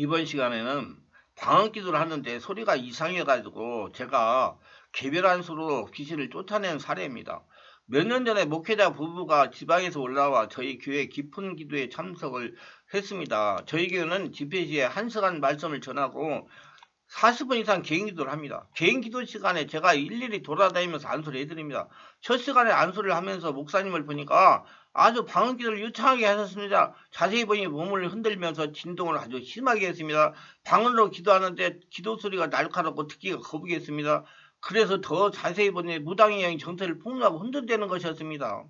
이번 시간에는 방언 기도를 하는데 소리가 이상해가지고 제가 개별한 수로 귀신을 쫓아낸 사례입니다. 몇 년 전에 목회자 부부가 지방에서 올라와 저희 교회 깊은 기도에 참석을 했습니다. 저희 교회는 집회 시에 한 시간 말씀을 전하고 40분 이상 개인 기도를 합니다. 개인 기도 시간에 제가 일일이 돌아다니면서 안수를 해드립니다. 첫 시간에 안수를 하면서 목사님을 보니까 아주 방언 기도를 유창하게 하셨습니다. 자세히 보니 몸을 흔들면서 진동을 아주 심하게 했습니다. 방언으로 기도하는데 기도 소리가 날카롭고 듣기가 거북했습니다. 그래서 더 자세히 보니 무당의 영이 정체를 폭로하고 흔들대는 것이었습니다.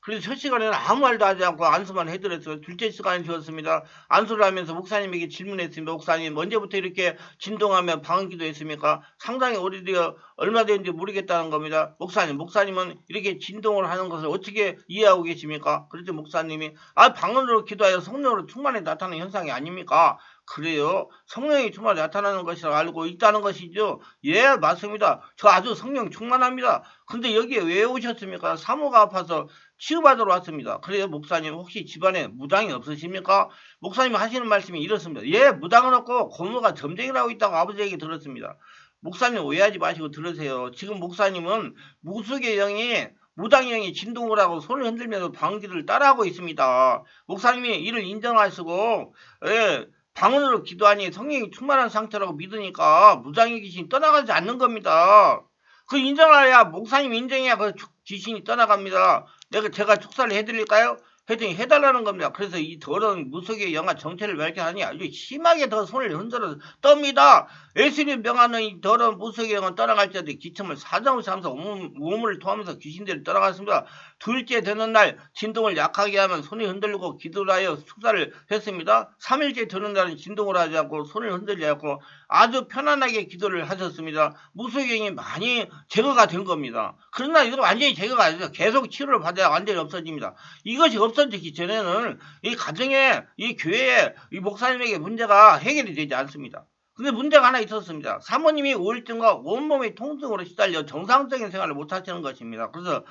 그래서 첫 시간에는 아무 말도 하지 않고 안수만 해드렸어요. 둘째 시간이 되었습니다. 안수를 하면서 목사님에게 질문했습니다. 목사님, 언제부터 이렇게 진동하며 방언 기도 했습니까? 상당히 오래되어 얼마 된지 모르겠다는 겁니다. 목사님, 목사님은 이렇게 진동을 하는 것을 어떻게 이해하고 계십니까? 그랬더니 목사님이 아 방언으로 기도하여 성령으로 충만히 나타나는 현상이 아닙니까? 그래요. 성령이 충만히 나타나는 것이라 알고 있다는 것이죠. 예, 맞습니다. 저 아주 성령 충만합니다. 근데 여기에 왜 오셨습니까? 사모가 아파서 치유받으러 왔습니다. 그래요, 목사님 혹시 집안에 무당이 없으십니까? 목사님이 하시는 말씀이 이렇습니다. 예, 무당은 없고 고모가 점쟁이라고 있다고 아버지에게 들었습니다. 목사님 오해하지 마시고 들으세요. 지금 목사님은 무속의 영이 무당의 영이 진동을 하고 손을 흔들면서 방귀를 따라하고 있습니다. 목사님이 이를 인정하시고 예, 방언으로 기도하니 성령이 충만한 상태라고 믿으니까 무당의 귀신이 떠나가지 않는 겁니다. 그 인정해야 목사님 인정해야 그 귀신이 떠나갑니다. 내가 제가 축사를 해드릴까요? 했더니 해달라는 겁니다. 그래서 이 더러운 무속의 영화 정체를 밝혀하니 아주 심하게 더 손을 흔들어서 떱니다. 예수님 명하는 이 더러운 무속의 영은 떠나갈 때도 기침을 사정을 온- 몸을 토하면서 귀신들이 떠나갔습니다. 둘째 되는 날 진동을 약하게 하면 손이 흔들리고 기도를 하여 축사를 했습니다. 3일째 되는 날은 진동을 하지 않고 손을 흔들지 않고 아주 편안하게 기도를 하셨습니다. 무속영이 많이 제거가 된 겁니다. 그러나 이거 완전히 제거가 아니라 계속 치료를 받아야 완전히 없어집니다. 이것이 없어지기 전에는 이 가정에 이 교회에 이 목사님에게 문제가 해결이 되지 않습니다. 근데 문제가 하나 있었습니다. 사모님이 우울증과 온몸의 통증으로 시달려 정상적인 생활을 못 하시는 것입니다. 그래서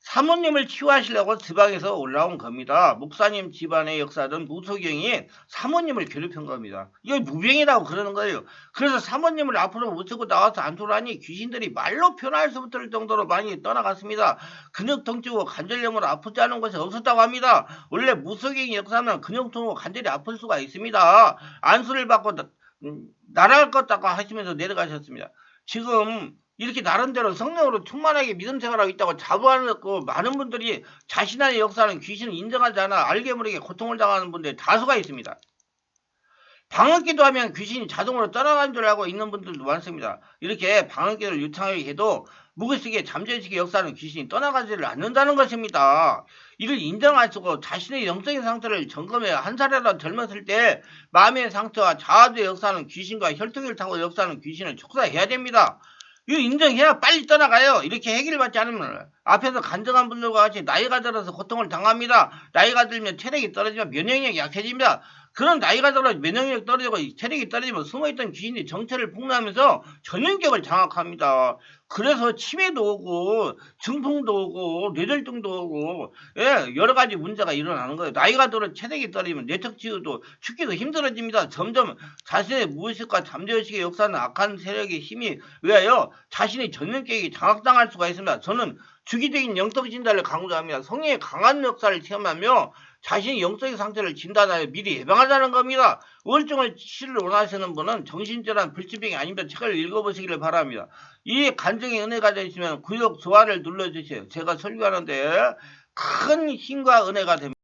사모님을 치유하시려고 지방에서 올라온 겁니다. 목사님 집안의 역사는 무속영이 사모님을 괴롭힌 겁니다. 이거 무병이라고 그러는 거예요. 그래서 사모님을 앞으로 모시고 나와서 안토라니 귀신들이 말로 표현할 수 없을 정도로 많이 떠나갔습니다. 근육통증과 관절염으로 아프지 않은 것이 없었다고 합니다. 원래 무속의 역사는 근육통과 관절이 아플 수가 있습니다. 안수를 받고 나- 음, 날아갈 것다고 하시면서 내려가셨습니다. 지금 이렇게 나름대로 성령으로 충만하게 믿음 생활하고 있다고 자부하고 많은 분들이 자신의 역사는 귀신을 인정하지 않아 알게 모르게 고통을 당하는 분들이 다수가 있습니다. 방언기도 하면 귀신이 자동으로 떠나간 줄 알고 있는 분들도 많습니다. 이렇게 방언기를 유창하게 해도 무의식의 잠재의식의 역사는 귀신이 떠나가지를 않는다는 것입니다. 이를 인정하시고 자신의 영적인 상태를 점검해 한 살이라도 젊었을 때 마음의 상태와 자아의 역사는 귀신과 혈통을 타고 역사는 귀신을 촉사해야 됩니다. 이거 인정해야 빨리 떠나가요. 이렇게 해결받지 않으면 앞에서 간증한 분들과 같이 나이가 들어서 고통을 당합니다. 나이가 들면 체력이 떨어지면 면역력이 약해집니다. 그런 나이가 들어 면역력 떨어지고 체력이 떨어지면 숨어있던 귀신이 정체를 폭로하면서 전염격을 장악합니다. 그래서 치매도 오고 중풍도 오고 뇌졸중도 오고 예, 여러 가지 문제가 일어나는 거예요. 나이가 들어 체력이 떨어지면 뇌척 치유도 죽기도 힘들어집니다. 점점 자신의 무의식과 잠재의식의 역사는 악한 세력의 힘이 의하여 자신의 전염격이 장악당할 수가 있습니다. 저는 주기적인 영적 진단을 강조합니다. 성령의 강한 역사를 체험하며 자신의 영적인 상태를 진단하여 미리 예방하자는 겁니다. 우울증을 치료를 원하시는 분은 정신질환 불치병이 아니면 책을 읽어보시기를 바랍니다. 이 간증의 은혜가 되시면 구독, 좋아요를 눌러주세요. 제가 설교하는데 큰 힘과 은혜가 됩니다.